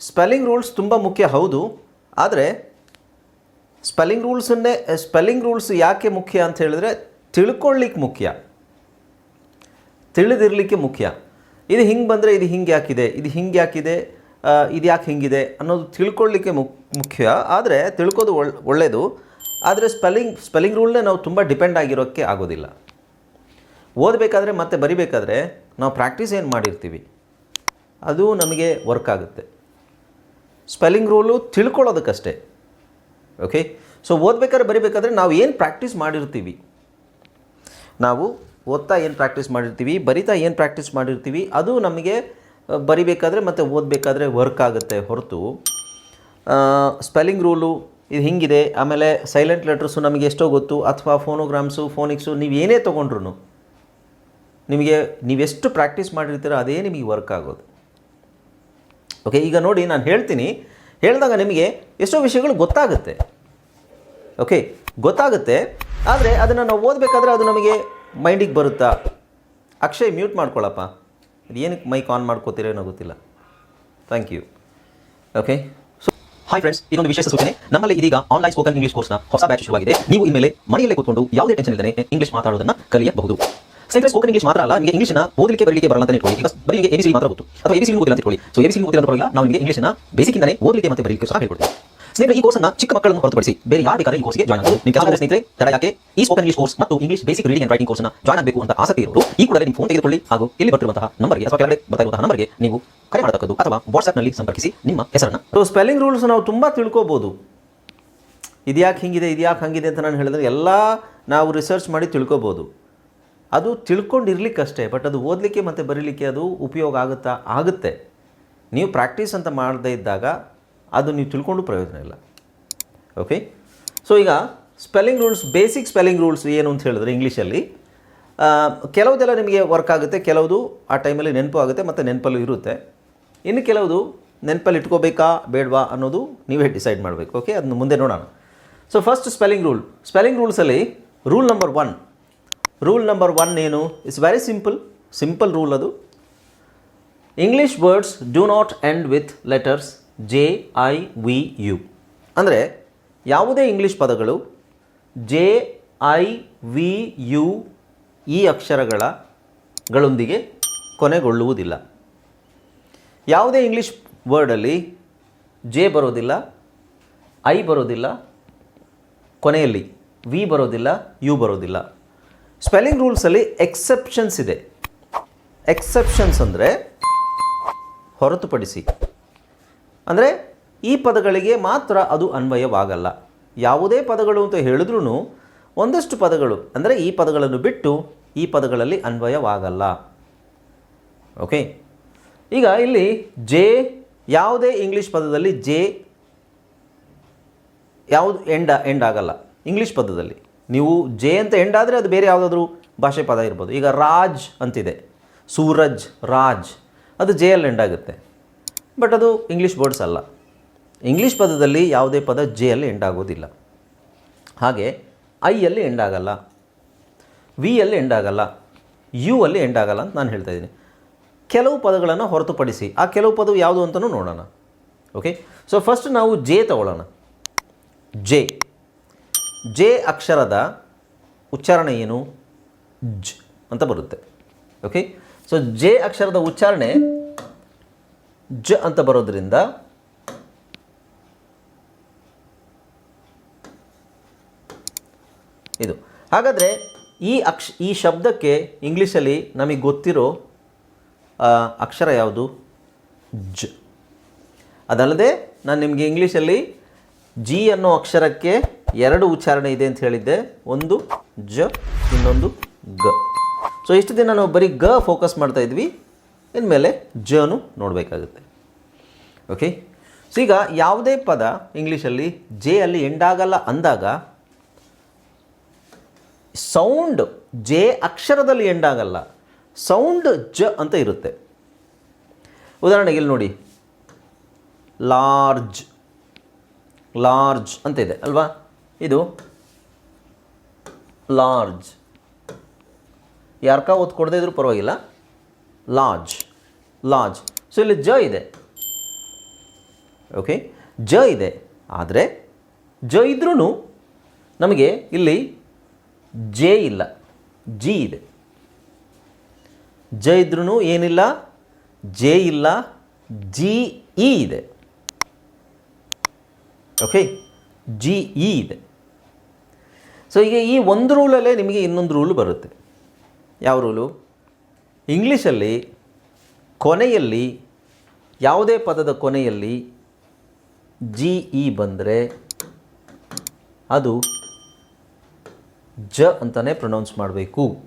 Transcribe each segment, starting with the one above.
Spelling rules ತುಂಬ ಮುಖ್ಯ, ಹೌದು. ಆದರೆ ಸ್ಪೆಲ್ಲಿಂಗ್ ರೂಲ್ಸನ್ನೇ ಸ್ಪೆಲ್ಲಿಂಗ್ ರೂಲ್ಸ್ ಯಾಕೆ ಮುಖ್ಯ ಅಂತ ಹೇಳಿದ್ರೆ ತಿಳ್ಕೊಳ್ಳಿಕ್ಕೆ ಮುಖ್ಯ. ತಿಳಿದಿರಲಿಕ್ಕೆ ಮುಖ್ಯ. ಇದು ಹಿಂಗೆ ಬಂದರೆ ಇದು ಹಿಂಗೆ ಯಾಕಿದೆ, ಇದು ಹಿಂಗೆ ಯಾಕಿದೆ ಇದು ಯಾಕೆ ಹಿಂಗಿದೆ ಅನ್ನೋದು ತಿಳ್ಕೊಳ್ಳಿಕ್ಕೆ ಮುಖ್ಯ. ಆದರೆ, ತಿಳ್ಕೋದು ಒಳ್ ಒಳ್ಳೆಯದು ಆದರೆ ಸ್ಪೆಲ್ಲಿಂಗ್ ಸ್ಪೆಲ್ಲಿಂಗ್ ರೂಲ್ನೇ ನಾವು ತುಂಬ ಡಿಪೆಂಡ್ ಆಗಿರೋಕ್ಕೆ ಆಗೋದಿಲ್ಲ. ಓದಬೇಕಾದ್ರೆ ಮತ್ತೆ ಬರಿಬೇಕಾದ್ರೆ ನಾವು ಪ್ರಾಕ್ಟೀಸ್ ಏನು ಮಾಡಿರ್ತೀವಿ? ಅದು ನಮಗೆ ವರ್ಕ್ ಆಗುತ್ತೆ. ಸ್ಪೆಲ್ಲಿಂಗ್ ರೂಲು ತಿಳ್ಕೊಳ್ಳೋದಕ್ಕಷ್ಟೇ. ಓಕೆ ಸೊ ಓದ್ಬೇಕಾದ್ರೆ, ಬರಿಬೇಕಾದ್ರೆ ನಾವು ಏನು ಪ್ರಾಕ್ಟೀಸ್ ಮಾಡಿರ್ತೀವಿ? ನಾವು ಓದ್ತಾ ಏನು ಪ್ರಾಕ್ಟೀಸ್ ಮಾಡಿರ್ತೀವಿ, ಬರಿತಾ ಏನು ಪ್ರಾಕ್ಟೀಸ್ ಮಾಡಿರ್ತೀವಿ, ಅದು ನಮಗೆ ಬರಿಬೇಕಾದ್ರೆ ಮತ್ತು ಓದಬೇಕಾದ್ರೆ ವರ್ಕ್ ಆಗುತ್ತೆ ಹೊರತು. ಸ್ಪೆಲ್ಲಿಂಗ್ ರೂಲು ಇದು ಹಿಂಗಿದೆ. ಆಮೇಲೆ ಸೈಲೆಂಟ್ ಲೆಟರ್ಸು ನಮಗೆ ಎಷ್ಟೋ ಗೊತ್ತು. ಅಥವಾ ಫೋನೋಗ್ರಾಮ್ಸು ಫೋನಿಕ್ಸು ನೀವು ಏನೇ ತೊಗೊಂಡ್ರು ನಿಮಗೆ ನೀವೆಷ್ಟು ಪ್ರಾಕ್ಟೀಸ್ ಮಾಡಿರ್ತೀರೋ, ಅದೇ ನಿಮಗೆ ವರ್ಕ್ ಆಗೋದು. ಓಕೆ ಈಗ ನೋಡಿ ನಾನು ಹೇಳ್ತೀನಿ. ಹೇಳಿದಾಗ ನಿಮಗೆ ಎಷ್ಟೋ ವಿಷಯಗಳು ಗೊತ್ತಾಗುತ್ತೆ. ಓಕೆ ಗೊತ್ತಾಗುತ್ತೆ. ಆದರೆ ಅದನ್ನು ನಾವು ಓದಬೇಕಾದ್ರೆ ಅದು ನಮಗೆ ಮೈಂಡಿಗೆ ಬರುತ್ತಾ? ಅಕ್ಷಯ್ ಮ್ಯೂಟ್ ಮಾಡ್ಕೊಳ್ಳಪ್ಪ ಏನಕ್ಕೆ ಮೈಕ್ ಆನ್ ಮಾಡ್ಕೋತೀರೇನೋ ಗೊತ್ತಿಲ್ಲ. Thank you okay hi friends ಇದೊಂದು ವಿಶೇಷ ಸೂಚನೆ. ನಮ್ಮಲ್ಲಿ ಇದೀಗ ಆನ್ಲೈನ್ ಸ್ಪೋಕನ್ ಇಂಗ್ಲಿಷ್ ಕೋರ್ಸ್ನ ಹೊಸ ಬ್ಯಾಚ್ ಶುರುವಾಗಿದೆ. ನೀವು ಇನ್ಮೇಲೆ ಮನೆಯಲ್ಲೇ ಕೂತ್ಕೊಂಡು ಯಾವುದೇ ಟೆನ್ಷನ್ ಇಲ್ಲದೆ ಇಂಗ್ಲಿಷ್ ಮಾತಾಡೋದನ್ನು ಕಲಿಯಬಹುದು. ಸ್ನೇಹಿತರೆ ಸ್ಪೋಕನ್ ಇಂಗ್ಲಿಷ್ ಮಾತ್ರ ಅಲ್ಲ, ನಿಮಗೆ ಇಂಗ್ಲಿಷ್ನ ಓದಲಿಕ್ಕೆ ಬರಲಿಕ್ಕೆ ಬರಲ್ಲ ಅಂತ ಇಟ್ಕೊಳ್ಳಿ. ಬರೀ ನಿಮಗೆ ಎಬಿಸಿ ಮಾತ್ರ ಗೊತ್ತು. ಅಥವಾ ಎಬಿಸಿ ಓದಿಲ್ಲ ಅಂತ ಇಟ್ಕೊಳ್ಳಿ. ಸೊ ಎಬಿಸಿ ಓದಿಲ್ಲ ಅಂತ ನಾವು ನಿಮಗೆ ಇಂಗ್ಲಿಷ್ನ ಬೇಸಿಕ್ ಇಂದಾನೆ ಓದಲಿಕ್ಕೆ ಮತ್ತೆ ಬರಲಿಕ್ಕೆ ಸಹ ಹೇಳ್ಕೊಡ್ತೀವಿ. ಸ್ನೇಹಿತರೆ, ಈ ಕೋರ್ಸ್ನ ಚಿಕ್ಕ ಮಕ್ಕಳನ್ನು ಹೊರತುಪಡಿಸಿ ಬೇರೆ ಯಾರು ಬೇಕಾದ್ರೆ ಈ ಕೋರ್ಸ್ಗೆ ಜಾಯ್ನ್ ಆಗಬಹುದು ನಿಮ್ಮ ಕೆಲವು ಸ್ನೇಹಿತರೆ, ತಡ ಯಾಕೆ? ಈ ಸ್ಪೋಕನ್ ಇಂಗ್ಲಿಷ್ ಕೋರ್ಸ್ ಮತ್ತು English basic reading and writing ಕೋರ್ಸ್ನ ಜಾಯ್ನ್ ಆಗಬೇಕು ಅಂತ ಆಸಕ್ತಿ ಇರೋರು, ಈ ಕೂಡಲೇ ನಿಮ್ಮ ಫೋನ್ ತೆಗೆದುಕೊಳ್ಳಿ. ಹಾಗೂ ಇಲ್ಲಿ ಬರ್ತಿರುವಂತಹ ನಂಬರ್ಗೆ ಅಥವಾ ಕೆಳಗಡೆ ಇರುವಂತಹ ನಂಬರ್ಗೆ ನೀವು ಕರೆ ಮಾಡತಕ್ಕದ್ದು ಅಥವಾ ವಾಟ್ಸ್ಆಪ್ನಲ್ಲಿ ಸಂಪರ್ಕಿಸಿ ನಿಮ್ಮ ಹೆಸರನ್ನ. ಸ್ಪೆಲ್ಲಿಂಗ್ ರೂಲ್ಸ್ ನಾವು ತುಂಬ ತಿಳ್ಕೊಬೋದು. ಇದ್ಯಾಕೆ ಹಿಂಗಿದೆ, ಇದ್ಯಾಕೆ ಹಂಗಿದೆ ಅಂತ ನಾನು ಹೇಳಿದ್ರೆ ಎಲ್ಲ ನಾವು ರಿಸರ್ಚ್ ಮಾಡಿ ತಿಳ್ಕೊಬೋದು. ಅದು ತಿಳ್ಕೊಂಡಿರ್ಲಿಕ್ಕಷ್ಟೇ ಬಟ್ ಅದು ಓದಲಿಕ್ಕೆ ಮತ್ತು ಬರೀಲಿಕ್ಕೆ ಅದು ಉಪಯೋಗ ಆಗುತ್ತಾ? ಆಗುತ್ತೆ. ನೀವು ಪ್ರಾಕ್ಟೀಸ್ ಅಂತ ಮಾಡದೇ ಇದ್ದಾಗ ಅದು ನೀವು ತಿಳ್ಕೊಂಡು ಪ್ರಯೋಜನ ಇಲ್ಲ. ಓಕೆ ಸೊ ಈಗ spelling rules basic spelling rules ಏನು ಅಂತ ಹೇಳಿದ್ರೆ ಇಂಗ್ಲೀಷಲ್ಲಿ ಕೆಲವುದೆಲ್ಲ ನಿಮಗೆ ವರ್ಕ್ ಆಗುತ್ತೆ, ಕೆಲವುದು ಆ ಟೈಮಲ್ಲಿ ನೆನಪು ಆಗುತ್ತೆ ಮತ್ತು ನೆನಪಲ್ಲೂ ಇರುತ್ತೆ. ಇನ್ನು ಕೆಲವುದು ನೆನಪಲ್ಲಿ ಇಟ್ಕೋಬೇಕಾ, ಬೇಡವಾ ಅನ್ನೋದು ನೀವೇ ಡಿಸೈಡ್ ಮಾಡಬೇಕು. ಓಕೆ ಅದನ್ನು ಮುಂದೆ ನೋಡೋಣ. So first spelling rule spelling ರೂಲ್ಸಲ್ಲಿ rule number one rule number one ಏನು? It's very simple simple rule ಅದು. English words do not end with letters J I V U ಅಂದರೆ ಯಾವುದೇ ಇಂಗ್ಲೀಷ್ ಪದಗಳು ಜೆ ಐ ವಿ ಯು ಈ ಅಕ್ಷರಗಳ ಗಳೊಂದಿಗೆ ಕೊನೆಗೊಳ್ಳುವುದಿಲ್ಲ. ಯಾವುದೇ ಇಂಗ್ಲೀಷ್ ವರ್ಡಲ್ಲಿ ಜೆ ಬರೋದಿಲ್ಲ ಐ ಬರೋದಿಲ್ಲ, ಕೊನೆಯಲ್ಲಿ ವಿ ಬರೋದಿಲ್ಲ ಯು ಬರೋದಿಲ್ಲ. ಸ್ಪೆಲ್ಲಿಂಗ್ ರೂಲ್ಸಲ್ಲಿ ಎಕ್ಸೆಪ್ಷನ್ಸ್ ಇದೆ. ಎಕ್ಸೆಪ್ಷನ್ಸ್ ಅಂದರೆ ಹೊರತುಪಡಿಸಿ. ಅಂದರೆ ಈ ಪದಗಳಿಗೆ ಮಾತ್ರ ಅದು ಅನ್ವಯವಾಗಲ್ಲ. ಯಾವುದೇ ಪದಗಳು ಅಂತ ಹೇಳಿದ್ರೂ ಒಂದಷ್ಟು ಪದಗಳು, ಅಂದರೆ ಈ ಪದಗಳನ್ನು ಬಿಟ್ಟು ಈ ಪದಗಳಲ್ಲಿ ಅನ್ವಯವಾಗಲ್ಲ. ಓಕೆ ಈಗ ಇಲ್ಲಿ ಜೆ ಯಾವುದೇ ಇಂಗ್ಲೀಷ್ ಪದದಲ್ಲಿ ಜೆ ಯಾವುದು ಎಂಡ, ಎಂಡ್ ಆಗಲ್ಲ. ಇಂಗ್ಲೀಷ್ ಪದದಲ್ಲಿ. ನೀವು ಜೆ ಅಂತ ಎಂಡ್ ಆದರೆ ಅದು ಬೇರೆ ಯಾವುದಾದ್ರೂ ಭಾಷೆ ಪದ ಇರ್ಬೋದು. ಈಗ ರಾಜ್ ಅಂತಿದೆ. ಸೂರಜ್, ರಾಜ್, ಅದು ಜೆ ಅಲ್ಲಿ ಎಂಡ್ ಆಗುತ್ತೆ. ಬಟ್ ಅದು ಇಂಗ್ಲೀಷ್ ವರ್ಡ್ಸ್ ಅಲ್ಲ. ಇಂಗ್ಲೀಷ್ ಪದದಲ್ಲಿ ಯಾವುದೇ ಪದ ಜೆ ಅಲ್ಲಿ ಎಂಡ್ ಆಗೋದಿಲ್ಲ. ಹಾಗೆ ಐ ಅಲ್ಲಿ ಎಂಡ್ ಆಗಲ್ಲ. ವಿ ಅಲ್ಲಿ ಎಂಡ್ ಆಗಲ್ಲ. ಯು ಅಲ್ಲಿ ಎಂಡ್ ಆಗಲ್ಲ ಅಂತ ನಾನು ಹೇಳ್ತಾ ಇದ್ದೀನಿ. ಕೆಲವು ಪದಗಳನ್ನು ಹೊರತುಪಡಿಸಿ ಆ ಕೆಲವು ಪದವು ಯಾವುದು ಅಂತಲೂ ನೋಡೋಣ. ಓಕೆ ಸೊ ಫಸ್ಟ್ ನಾವು ಜೆ ತಗೊಳ್ಳೋಣ. ಜೆ. ಜೆ ಅಕ್ಷರದ ಉಚ್ಚಾರಣೆ ಏನು? ಜ್ ಅಂತ ಬರುತ್ತೆ. ಓಕೆ ಸೊ ಜೆ ಅಕ್ಷರದ ಉಚ್ಚಾರಣೆ ಜ ಅಂತ ಬರೋದ್ರಿಂದ ಇದು. ಹಾಗಾದರೆ ಈ ಅಕ್ಷ, ಈ ಶಬ್ದಕ್ಕೆ ಇಂಗ್ಲೀಷಲ್ಲಿ ನಮಗೆ ಗೊತ್ತಿರೋ ಅಕ್ಷರ ಯಾವುದು? ಜ್. ಅದಲ್ಲದೆ ನಾನು ನಿಮಗೆ ಇಂಗ್ಲೀಷಲ್ಲಿ ಜಿ ಅನ್ನೋ ಅಕ್ಷರಕ್ಕೆ ಎರಡು ಉಚ್ಚಾರಣೆ ಇದೆ ಅಂತ ಹೇಳಿದ್ದೆ. ಒಂದು ಜ, ಇನ್ನೊಂದು ಗ. ಸೊ ಇಷ್ಟು ದಿನ ನಾವು ಬರೀ ಗ ಫೋಕಸ್ ಮಾಡ್ತಾ ಇದ್ವಿ. ಇನ್ಮೇಲೆ ಜನು ನೋಡಬೇಕಾಗುತ್ತೆ. ಓಕೆ ಸೊ ಈಗ ಯಾವುದೇ ಪದ ಇಂಗ್ಲೀಷಲ್ಲಿ ಜೆ ಅಲ್ಲಿ ಎಂಡಾಗಲ್ಲ ಅಂದಾಗ ಸೌಂಡ್ ಜೆ ಅಕ್ಷರದಲ್ಲಿ ಎಂಡಾಗಲ್ಲ. ಸೌಂಡ್ ಜ ಅಂತ ಇರುತ್ತೆ. ಉದಾಹರಣೆಗೆ ಇಲ್ಲಿ ನೋಡಿ. ಲಾರ್ಜ್ ಲಾರ್ಜ್ ಅಂತ ಇದೆ, ಅಲ್ವಾ? ಇದು ಲಾರ್ಜ್. ಯಾರ್ಕ ಒತ್ತು ಕೊಡದೇ ಇದ್ರೂ ಪರವಾಗಿಲ್ಲ. Large large. ಸೊ ಇಲ್ಲಿ ಜ ಇದೆ. ಓಕೆ ಜ ಇದೆ. ಆದರೆ ಜ ಇದ್ರೂ ನಮಗೆ ಇಲ್ಲಿ ಜೆ ಇಲ್ಲ. ಜಿ ಇದೆ. ಜ ಇದ್ರೂ ಏನಿಲ್ಲ, ಜೆ ಇಲ್ಲ, ಜಿ, ಇ ಇದೆ. ಓಕೆ ಜಿ ಇ ಇದೆ. ಸೊ ಈಗ ಈ ಒಂದು ರೂಲಲ್ಲೇ ನಿಮಗೆ ಇನ್ನೊಂದು ರೂಲ್ ಬರುತ್ತೆ. ಯಾವ ರೂಲು? ಇಂಗ್ಲೀಷಲ್ಲಿ ಕೊನೆಯಲ್ಲಿ, ಯಾವುದೇ ಪದದ ಕೊನೆಯಲ್ಲಿ ಜಿ ಇ ಬಂದರೆ ಅದು ಜ ಅಂತಲೇ ಪ್ರೊನೌನ್ಸ್ ಮಾಡಬೇಕು.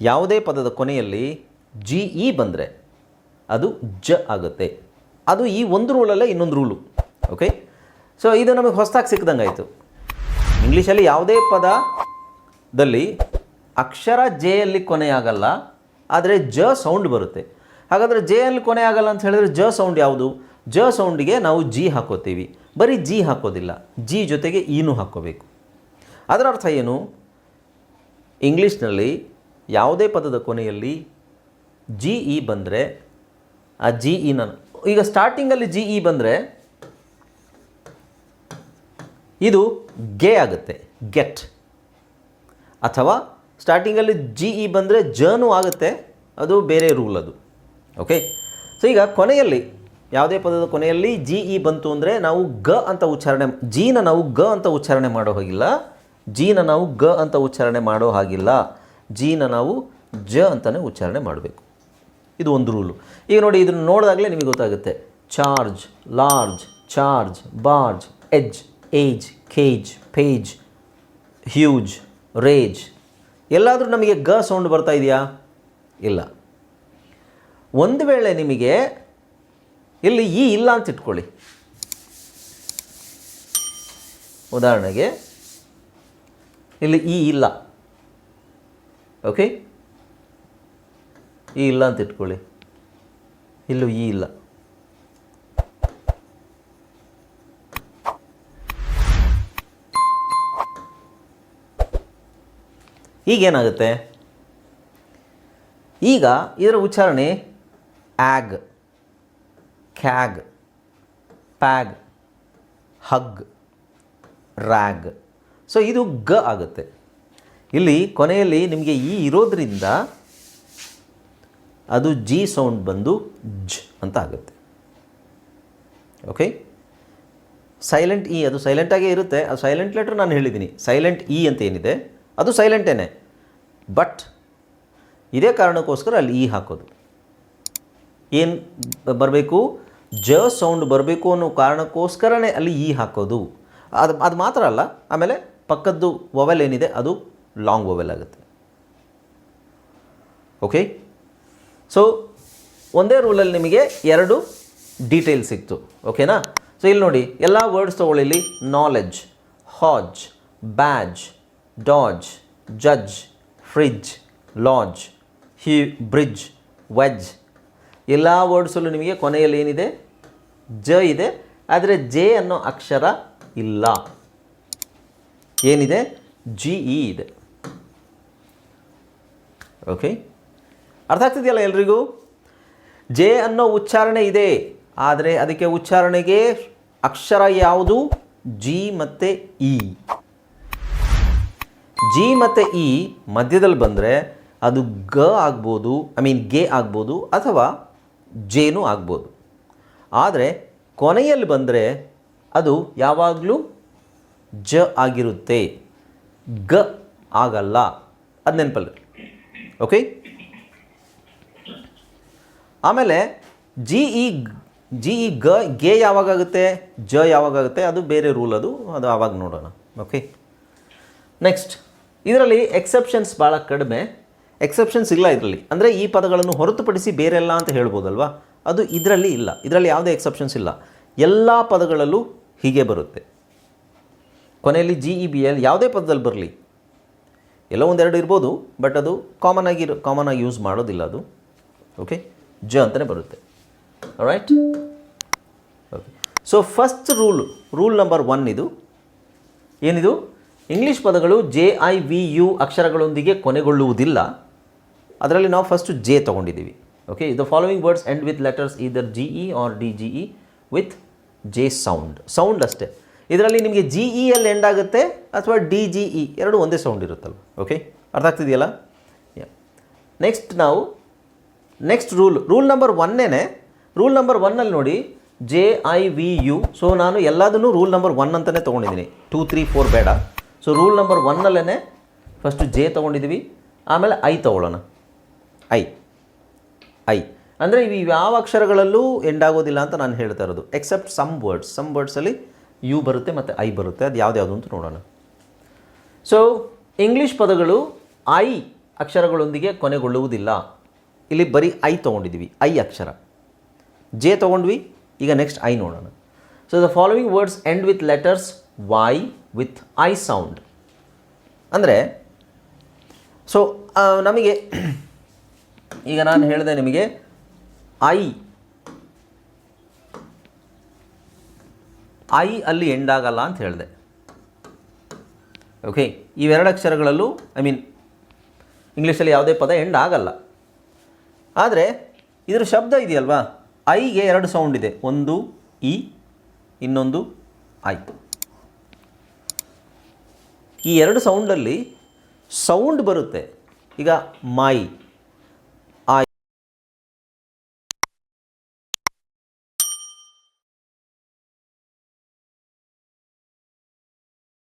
ಯಾವುದೇ ಪದದ ಕೊನೆಯಲ್ಲಿ ಜಿ ಇ ಬಂದರೆ ಅದು ಜ ಆಗುತ್ತೆ. ಅದು ಈ ಒಂದು ರೂಲಲ್ಲೇ ಇನ್ನೊಂದು ರೂಲು. ಓಕೆ? ಸೊ ಇದು ನಮಗೆ ಹೊಸದಾಗಿ ಸಿಕ್ಕಿದಂಗೆ ಆಯಿತು. ಇಂಗ್ಲೀಷಲ್ಲಿ ಯಾವುದೇ ಪದದಲ್ಲಿ ಅಕ್ಷರ ಜೆಯಲ್ಲಿ ಕೊನೆಯಾಗಲ್ಲ ಆದರೆ ಜ ಸೌಂಡ್ ಬರುತ್ತೆ. ಹಾಗಾದರೆ ಜೆ ಅಲ್ಲಿ ಕೊನೆ ಆಗಲ್ಲ ಅಂತ ಹೇಳಿದ್ರೆ ಜ ಸೌಂಡ್ ಯಾವುದು? ಜ ಸೌಂಡಿಗೆ ನಾವು ಜಿ ಹಾಕೋತೀವಿ. ಬರೀ ಜಿ ಹಾಕೋದಿಲ್ಲ, ಜಿ ಜೊತೆಗೆ ಈನು ಹಾಕೋಬೇಕು ಅದರ ಅರ್ಥ ಏನು? ಇಂಗ್ಲೀಷ್ನಲ್ಲಿ ಯಾವುದೇ ಪದದ ಕೊನೆಯಲ್ಲಿ ಜಿ ಇ ಬಂದರೆ, ಆ ಜಿ ಇ ನಾನು ಈಗ ಸ್ಟಾರ್ಟಿಂಗಲ್ಲಿ ಜಿ ಇ ಬಂದರೆ ಇದು ಗೆ ಆಗುತ್ತೆ ಗೆಟ್ ಅಥವಾ ಸ್ಟಾರ್ಟಿಂಗಲ್ಲಿ ಜಿ ಇ ಬಂದರೆ ಜನು ಆಗುತ್ತೆ, ಅದು ಬೇರೆ ರೂಲ್ ಅದು. ಓಕೆ ಸೊ ಈಗ ಕೊನೆಯಲ್ಲಿ, ಯಾವುದೇ ಪದದ ಕೊನೆಯಲ್ಲಿ ಜಿ ಇ ಬಂತು ಅಂದರೆ ನಾವು ಗ ಅಂತ ಉಚ್ಚಾರಣೆ ಜೀನ ನಾವು ಗ ಅಂತ ಉಚ್ಚಾರಣೆ ಮಾಡೋ ಹಾಗಿಲ್ಲ ಜೀನ ನಾವು ಗ ಅಂತ ಉಚ್ಚಾರಣೆ ಮಾಡೋ ಹಾಗಿಲ್ಲ ಜೀನ ನಾವು ಜ ಅಂತಲೇ ಉಚ್ಚಾರಣೆ ಮಾಡಬೇಕು. ಇದು ಒಂದು ರೂಲು ಈಗ ನೋಡಿ, ಇದನ್ನು ನೋಡಿದಾಗಲೇ ನಿಮಗೆ ಗೊತ್ತಾಗುತ್ತೆ. Charge large charge barge edge age cage page huge rage ಎಲ್ಲಾದರೂ ನಮಗೆ ಗ ಸೌಂಡ್ ಬರ್ತಾ ಇದೆಯಾ? ಇಲ್ಲ. ಒಂದು ವೇಳೆ ನಿಮಗೆ ಇಲ್ಲಿ ಈ ಇಲ್ಲ ಅಂತ ಇಟ್ಕೊಳ್ಳಿ. ಉದಾಹರಣೆಗೆ, ಇಲ್ಲಿ ಈ ಇಲ್ಲ. ಓಕೆ ಈ ಇಲ್ಲ ಅಂತ ಇಟ್ಕೊಳ್ಳಿ. ಇಲ್ಲೂ ಈ ಇಲ್ಲ. ಈಗೇನಾಗುತ್ತೆ? ಈಗ ಇದರ ಉಚ್ಚಾರಣೆ ಆಗ್, ಕ್ಯಾಗ್, ಪ್ಯಾಗ್, ಹಗ್ ರ್ಯಾಗ್ ಸೊ ಇದು ಗ ಆಗುತ್ತೆ. ಇಲ್ಲಿ ಕೊನೆಯಲ್ಲಿ ನಿಮಗೆ ಈ ಇರೋದ್ರಿಂದ ಅದು ಜಿ ಸೌಂಡ್ ಬಂದು ಜ್ ಅಂತ ಆಗುತ್ತೆ. ಓಕೆ? ಸೈಲೆಂಟ್ ಇ, ಅದು ಸೈಲೆಂಟಾಗೇ ಇರುತ್ತೆ. ಅದು ಸೈಲೆಂಟ್ ಲೆಟ್ರ್ ನಾನು ಹೇಳಿದ್ದೀನಿ. ಸೈಲೆಂಟ್ ಇ ಅಂತ ಏನಿದೆ? ಅದು ಸೈಲೆಂಟೇನೆ ಬಟ್ ಇದೇ ಕಾರಣಕ್ಕೋಸ್ಕರ ಅಲ್ಲಿ ಈ ಹಾಕೋದು. ಏನು ಬರಬೇಕು? ಜ ಸೌಂಡ್ ಬರಬೇಕು ಅನ್ನೋ ಕಾರಣಕ್ಕೋಸ್ಕರನೇ ಅಲ್ಲಿ ಈ ಹಾಕೋದು. ಅದು ಅದು ಮಾತ್ರ ಅಲ್ಲ, ಆಮೇಲೆ ಪಕ್ಕದ್ದು ವೊವೆಲ್ ಏನಿದೆ, ಅದು ಲಾಂಗ್ ವೊವೆಲ್ ಆಗುತ್ತೆ. ಓಕೆ ಸೊ ಒಂದೇ ರೂಲಲ್ಲಿ ನಿಮಗೆ ಎರಡು ಡೀಟೇಲ್ ಸಿಕ್ತು. ಓಕೆನಾ ಸೊ ಇಲ್ಲಿ ನೋಡಿ, ಎಲ್ಲ ವರ್ಡ್ಸ್ ತೊಗೊಳ್ಳಿ knowledge hodge badge dodge judge, fridge lodge he bridge veg ಎಲ್ಲ ವರ್ಡ್ಸಲ್ಲೂ ನಿಮಗೆ ಕೊನೆಯಲ್ಲಿ ಏನಿದೆ? ಜ ಇದೆ. ಆದರೆ ಜೆ ಅನ್ನೋ ಅಕ್ಷರ ಇಲ್ಲ. ಏನಿದೆ? ಜಿ ಇ ಇದೆ. ಓಕೆ ಅರ್ಥ ಆಗ್ತಿದೆಯಲ್ಲ ಎಲ್ರಿಗೂ? ಜೆ ಅನ್ನೋ ಉಚ್ಚಾರಣೆ ಇದೆ. ಆದರೆ ಅದಕ್ಕೆ ಉಚ್ಚಾರಣೆಗೆ ಅಕ್ಷರ ಯಾವುದು? ಜಿ ಮತ್ತು ಇ ಜಿ ಮತ್ತು ಇ ಮಧ್ಯದಲ್ಲಿ ಬಂದರೆ ಅದು ಗ ಆಗ್ಬೋದು ಐ ಮೀನ್ಗೆ ಆಗ್ಬೋದು ಅಥವಾ ಜೇನು ಆಗ್ಬೋದು. ಆದರೆ ಕೊನೆಯಲ್ಲಿ ಬಂದರೆ ಅದು ಯಾವಾಗಲೂ ಜ ಆಗಿರುತ್ತೆ. ಗ ಆಗಲ್ಲ. ಅದು ನೆನಪಲ್ಲ. ಓಕೆ ಆಮೇಲೆ ಜಿ ಇ ಜಿ ಇ ಗ, ಗೆ ಯಾವಾಗುತ್ತೆ ಜ ಯಾವಾಗುತ್ತೆ ಅದು ಬೇರೆ ರೂಲ್ ಅದು. ಅದು ಆವಾಗ ನೋಡೋಣ. ಓಕೆ ನೆಕ್ಸ್ಟ್ ಇದರಲ್ಲಿ ಎಕ್ಸೆಪ್ಷನ್ಸ್ ಭಾಳ ಕಡಿಮೆ. ಎಕ್ಸೆಪ್ಷನ್ಸ್ ಇಲ್ಲ ಇದರಲ್ಲಿ. ಅಂದರೆ ಈ ಪದಗಳನ್ನು ಹೊರತುಪಡಿಸಿ ಬೇರೆಲ್ಲ ಅಂತ ಹೇಳ್ಬೋದಲ್ವಾ? ಅದು ಇದರಲ್ಲಿ ಇಲ್ಲ. ಇದರಲ್ಲಿ ಯಾವುದೇ ಎಕ್ಸೆಪ್ಷನ್ಸ್ ಇಲ್ಲ. ಎಲ್ಲ ಪದಗಳಲ್ಲೂ ಹೀಗೆ ಬರುತ್ತೆ. ಕೊನೆಯಲ್ಲಿ ಜಿ ಇ ಬಿ ಎಲ್ ಯಾವುದೇ ಪದದಲ್ಲಿ ಬರಲಿ. ಎಲ್ಲೋ ಒಂದೆರಡು ಇರ್ಬೋದು ಬಟ್ ಅದು ಕಾಮನ್ ಆಗಿ ಕಾಮನ್ ಆಗಿ ಯೂಸ್ ಮಾಡೋದಿಲ್ಲ ಅದು. ಓಕೆ ಜ ಅಂತಲೇ ಬರುತ್ತೆ. Right okay so first rule rule number one ಇದು. ಏನಿದು? ಇಂಗ್ಲೀಷ್ ಪದಗಳು ಜೆ ಐ ವಿ ಯು ಅಕ್ಷರಗಳೊಂದಿಗೆ ಕೊನೆಗೊಳ್ಳುವುದಿಲ್ಲ. ಅದರಲ್ಲಿ ನಾವು ಫಸ್ಟು ಜೆ ತೊಗೊಂಡಿದ್ದೀವಿ. Okay the following words end with letters either G E or D G E with J sound sound ಅಷ್ಟೇ. ಇದರಲ್ಲಿ ನಿಮಗೆ ಜಿ ಇ ಎಲ್ ಎಂಡ್ ಆಗುತ್ತೆ ಅಥವಾ ಡಿ ಜಿ ಇ ಎರಡು ಒಂದೇ ಸೌಂಡ್ ಇರುತ್ತಲ್ಲ ಓಕೆ ಅರ್ಥ ಆಗ್ತಿದೆಯಲ್ಲ? ನೆಕ್ಸ್ಟ್ ನಾವು ನೆಕ್ಸ್ಟ್ ರೂಲ್ ರೂಲ್ ನಂಬರ್ ಒನ್ನೇ ರೂಲ್ ನಂಬರ್ ಒನ್ನಲ್ಲಿ ನೋಡಿ J I V U so ನಾನು ಎಲ್ಲದನ್ನು ರೂಲ್ ನಂಬರ್ ಒನ್ ಅಂತಲೇ ತೊಗೊಂಡಿದ್ದೀನಿ. ಟೂ ತ್ರೀ ಫೋರ್ ಬೇಡ. ಸೊ ರೂಲ್ ನಂಬರ್ ಒನ್ನಲ್ಲೇ ಫಸ್ಟು ಜೆ ತೊಗೊಂಡಿದ್ದೀವಿ ಆಮೇಲೆ ಐ ತೊಗೊಳ್ಳೋಣ. ಐ ಐ ಅಂದರೆ ಇವು ಯಾವ ಅಕ್ಷರಗಳಲ್ಲೂ ಎಂಡ್ ಆಗೋದಿಲ್ಲ ಅಂತ ನಾನು ಹೇಳ್ತಾ ಇರೋದು. ಎಕ್ಸೆಪ್ಟ್ ಸಮ್ ವರ್ಡ್ಸ್ ಸಮ್ ವರ್ಡ್ಸಲ್ಲಿ ಯು ಬರುತ್ತೆ ಮತ್ತು ಐ ಬರುತ್ತೆ. ಅದು ಯಾವ್ದು ಅಂತ ನೋಡೋಣ. ಸೊ ಇಂಗ್ಲೀಷ್ ಪದಗಳು ಐ ಅಕ್ಷರಗಳೊಂದಿಗೆ ಕೊನೆಗೊಳ್ಳುವುದಿಲ್ಲ. ಇಲ್ಲಿ ಬರೀ ಐ ತೊಗೊಂಡಿದ್ದೀವಿ ಐ ಅಕ್ಷರ. ಜೆ ತೊಗೊಂಡ್ವಿ, ಈಗ ನೆಕ್ಸ್ಟ್ ಐ ನೋಡೋಣ. So the following words end with letters Y with I sound ಅಂದರೆ ಸೊ ನಮಗೆ, ಈಗ ನಾನು ಹೇಳಿದೆ ನಿಮಗೆ ಐ ಐ ಅಲ್ಲಿ ಎಂಡ್ ಆಗಲ್ಲ ಅಂತ ಹೇಳಿದೆ. ಓಕೆ ಇವೆರಡು ಅಕ್ಷರಗಳಲ್ಲೂ ಐ ಮೀನ್ ಇಂಗ್ಲೀಷಲ್ಲಿ ಯಾವುದೇ ಪದ ಎಂಡ್ ಆಗಲ್ಲ. ಆದರೆ, ಇದರ ಶಬ್ದ ಇದೆಯಲ್ವಾ? ಐಗೆ ಎರಡು ಸೌಂಡ್ ಇದೆ. ಒಂದು ಇ ಇನ್ನೊಂದು ಐ ಈ ಎರಡು ಸೌಂಡಲ್ಲಿ ಸೌಂಡ್ ಬರುತ್ತೆ. ಈಗ ಮೈ